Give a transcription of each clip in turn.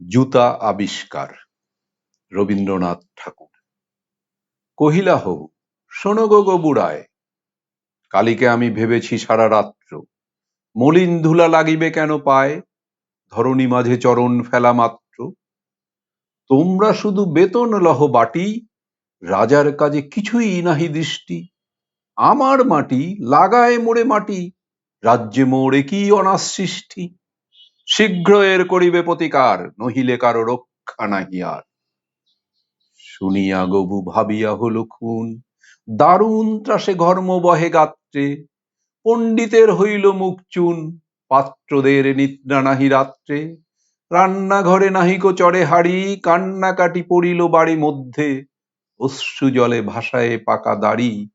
জুতা আবিষ্কার, রবীন্দ্রনাথ ঠাকুর। কহিলা হবু শোনো গো বুড়ায় কালিকে আমি ভেবেছি সারা রাত্র। মলিন ধুলা লাগিবে কেন পায়? ধরণী মাঝে চরণ ফেলা মাত্র। তোমরা শুধু বেতন লহ বাটি, রাজার কাজে কিছুই নাহি দৃষ্টি। আমার মাটি লাগায় মোড়ে মাটি, রাজ্যে মোড়ে কি অনাসৃষ্টি? শীঘ্র এর করিবে প্রতিকার, নহিলে কারও রক্ষা নাহি আর। শুনিয়া গবু ভাবিয়া হলো খুন, দারুণ ত্রাসে ঘর্ম বহে গাত্রে, পণ্ডিতের হইল মুখ চুন, পাত্রদের নিদ্রা নাহি রাত্রে। রান্নাঘরে নাহিক চড়ে হাড়ি, কান্নাকাটি পড়িল বাড়ি মধ্যে, অশ্রু জলে ভাসায় পাকা দাড়ি।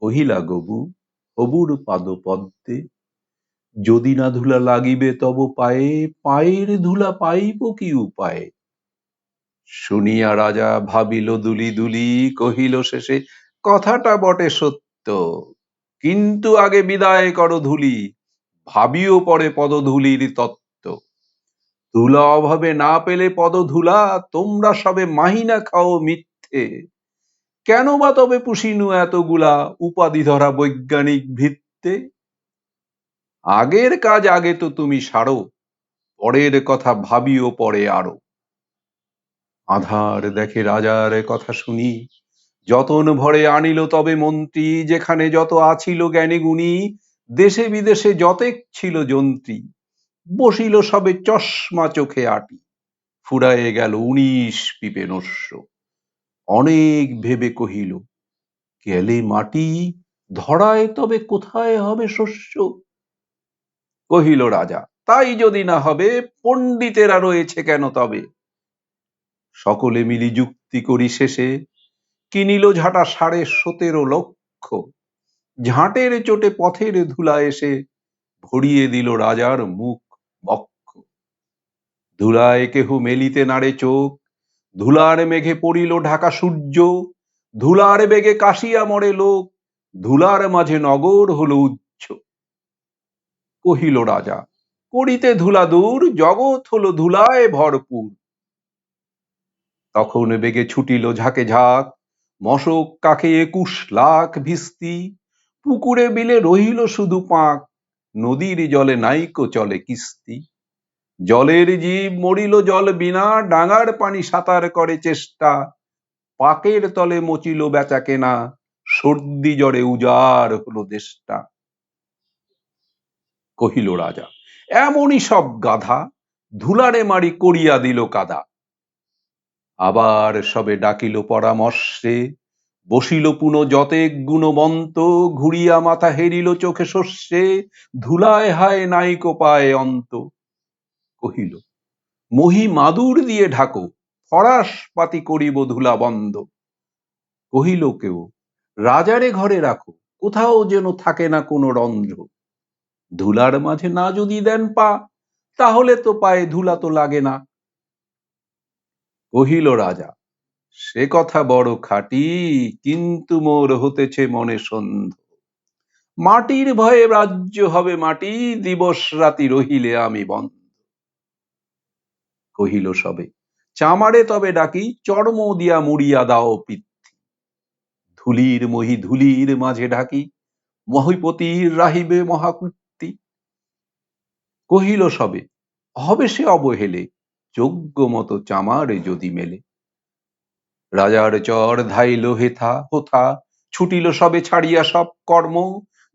কহিলা গবু হবুর পাদ পদ্মে যদি না ধুলা লাগিবে, তব পায়ে, পায়ের ধুলা পাইব কি উপায়ে? শুনিয়া রাজা ভাবিল দুলি দুলি, কহিল শেষে, কথাটা বটে সত্য। কিন্তু আগে বিদায় করো ধুলি, ভাবিও পরে পদধূলির তত্ত্ব। ধুলা অভাবে না পেলে পদধূলা, তোমরা সবে মাহিনা খাও মিথ্যে। কেন বা তবে পুষিনু এতগুলা উপাধি ধরা বৈজ্ঞানিক ভিত্তে? আগের কাজ আগে তো তুমি সারো, পরের কথা ভাবিও পরে আরও। আধার দেখে রাজার কথা শুনি, যতন ভরে আনিল তবে মন্ত্রী, যেখানে যত আছিল জ্ঞানী গুণী, দেশে বিদেশে যতেক ছিল যন্ত্রী, বসিল সবে চশমা চোখে আটি, ফুরায়ে গেল উনিশ পিপে নস্য। অনেক ভেবে কহিল, গেলে মাটি ধরায় তবে কোথায় হবে শস্য? কহিল রাজা, তাই যদি না হবে, পণ্ডিতেরা রয়েছে কেন তবে? সকলে মিলি যুক্তি করি শেষে, কিনিল ঝাঁটা সাড়ে সতেরো লক্ষ। ঝাঁটের চোটে পথের ধুলা এসে ভরিয়ে দিল রাজার মুখ বক্ষ। ধুলায় কেহ মেলিতে নাড়ে চোখ, ধুলার মেঘে পড়িল ঢাকা সূর্য, ধুলার বেগে কাশিয়া মরে লোক, ধুলার মাঝে নগর হলো কহিল রাজা, করিতে ধুলা দূর জগৎ হলো ধুলায় ভরপুর। তখন বেগে ছুটিল ঝাঁকে ঝাঁক, মশক কাকে একুশ লাখ ভিস্তি, পুকুরে বিলে রহিল শুধু পাক, নদীর জলে নাইকো চলে কিস্তি। জলের জীব মরিল জল বিনা, ডাঙার পানি সাঁতার করে চেষ্টা, পাকের তলে মচিল বেচা কেনা, সর্দি জ্বরে উজার হলো দেশটা। কহিল রাজা, এমনই সব গাধা, ধুলারে মারি করিয়া দিল কাদা। আবার সবে ডাকিল পরামর্শে, বসিল পুন যতেক গুণবন্ত, ঘুরিয়া মাথা হেরিল চোখে শস্যে, ধুলায় হায় নাইকো পায় অন্ত। কহিল, মহি মাদুর দিয়ে ঢাকো, ফরাস পাতি করিব ধুলা বন্ধ। কহিল কেউ, রাজারে ঘরে রাখো, কোথাও যেন থাকে না কোনো রন্ধ্র। ধুলার মাঝে না যদি দেন পা, তাহলে তো পায়ে ধুলা তো লাগে না। কহিল রাজা, সে কথা বড় খাটি, কিন্তু মোর হতেছে মনে সন্ধ মাটির ভয়ে রাজ্য হবে মাটি, দিবস রাতি রহিলে আমি বন্ধ। কহিল সবে, চামারে তবে ডাকি, চর্ম দিয়া মুড়িয়া দাও পিত্তি। ধুলির মহি ধুলির মাঝে ঢাকি, মহিপতির রাহিবে মহাকৃতি কহিল সবে, হবে সে অবহেলে যোগ্য মতো চামারে যদি মেলে। রাজার চর ধাইল হেথা হোথা, ছুটিল সবে ছাড়িয়া সব কর্ম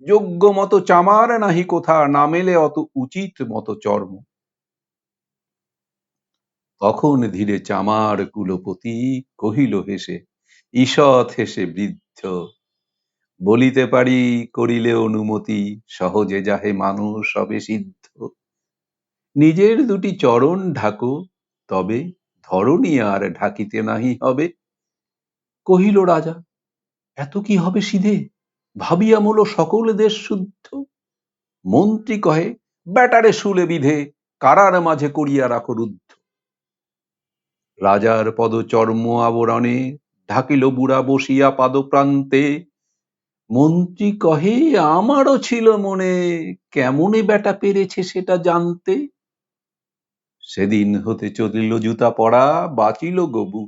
যোগ্য মতো চামার নাহি কোথা, না মেলে অত উচিত মতো চর্ম। তখন ধীরে চামার কুলপতি কহিল হেসে ঈষৎ হেসে বৃদ্ধ, বলিতে পারি করিলে অনুমতি, সহজে যাহে মানুষ সবে সিদ্ধ। নিজের দুটি চরণ ঢাকো, তবে ধরণী আর ঢাকিতে নাহি হবে। কহিল রাজা, এত কি হবে সিধে? ভাবিয়া মূল সকল দেশ শুদ্ধ। মন্ত্রী কহে, ব্যাটারে শুলে বিধে, কারার মাঝে করিয়া রাখো রুদ্ধ। রাজার পদ চর্ম আবরণে ঢাকিল বুড়া বসিয়া পাদপ্রান্তে, মন্ত্রী কহে, আমারও ছিল মনে, কেমনে বেটা পেরেছে সেটা জানতে? সেদিন হতে চলিল জুতা পরা বাঁচিল গবু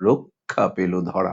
রক্ষা পেল ধরা।